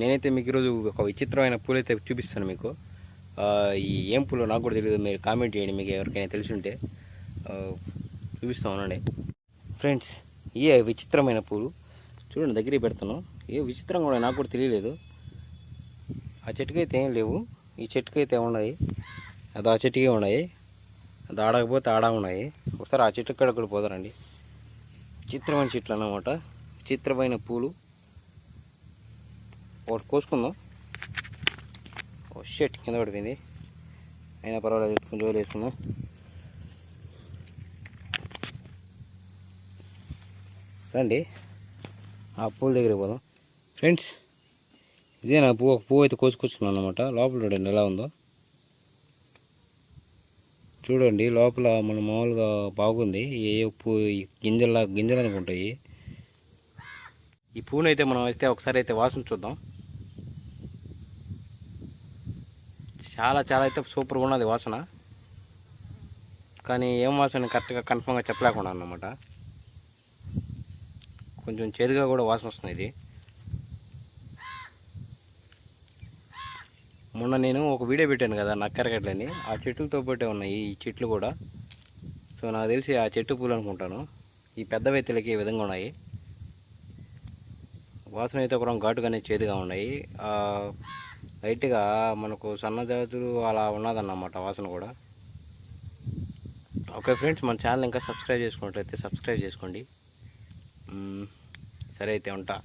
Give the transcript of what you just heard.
నేనైతే మీకు ఈరోజు ఒక విచిత్రమైన పూలు అయితే చూపిస్తాను మీకు. ఈ ఏం పూలు నాకు కూడా తెలియదు మీరు కామెంట్ చేయండి మీకు ఎవరికైనా తెలిసి ఉంటే. చూపిస్తాం ఉండండి. ఫ్రెండ్స్ ఏ విచిత్రమైన పూలు. చూడండి దగ్గరికి పెడతాను. ఏ విచిత్రంగా ఉన్నాయి నాకు కూడా తెలియలేదు. ఆ చెట్టుకైతే అయితే ఏం లేవు. ఈ చెట్టుకైతే అయితే ఉన్నాయి. అది ఆ చెట్టుకే ఉన్నాయి. అది ఆడకపోతే ఆడ ఉన్నాయి. ఒకసారి ఆ చెట్టు కాడ కూడా పోతారండి చిత్రమైన చెట్లు అన్నమాట. చిత్రమైన పూలు. ఒకటి కోసుకుందాం ఓ షెట్ కింద పడిపోయింది. అయినా పర్వాలేదు కొంచెం రోజులు వేసుకుందాం. రండి ఆ పూల దగ్గరికి పోదాం. ఫ్రెండ్స్ ఇదే నా పువ్వు ఒక పువ్వు అయితే కోసుకొచ్చుకున్నాను అనమాట లోపల చూడండి ఎలా ఉందో. చూడండి లోపల మన మామూలుగా బాగుంది. ఏ పువ్వు గింజల గింజలు అనుకుంటాయి ఈ పూను అయితే మనం వేస్తే ఒకసారి అయితే వాసన చూద్దాం. చాలా చాలా అయితే సూపర్గా ఉన్నది వాసన. కానీ ఏం వాసన కరెక్ట్గా కన్ఫర్మ్గా చెప్పలేకుండా అన్నమాట కొంచెం చేదుగా కూడా వాసన వస్తుంది ఇది. మొన్న నేను ఒక వీడియో పెట్టాను కదా నక్కరగడ్లని ఆ చెట్లతో పాటే ఉన్నాయి ఈ చెట్లు కూడా. సో నాకు తెలిసి ఆ చెట్టు పూలు అనుకుంటాను. ఈ పెద్ద వ్యక్తులకి ఈ విధంగా ఉన్నాయి. వాసన అయితే కూడా ఘాటుగానే చేదుగా ఉన్నాయి. లైట్గా మనకు సన్న జాతులు అలా ఉన్నదన్నమాట వాసన కూడా. ఓకే ఫ్రెండ్స్ మన ఛానల్ ఇంకా సబ్స్క్రైబ్ చేసుకున్నట్లయితే సబ్స్క్రైబ్ చేసుకోండి. సరే అయితే ఉంటా.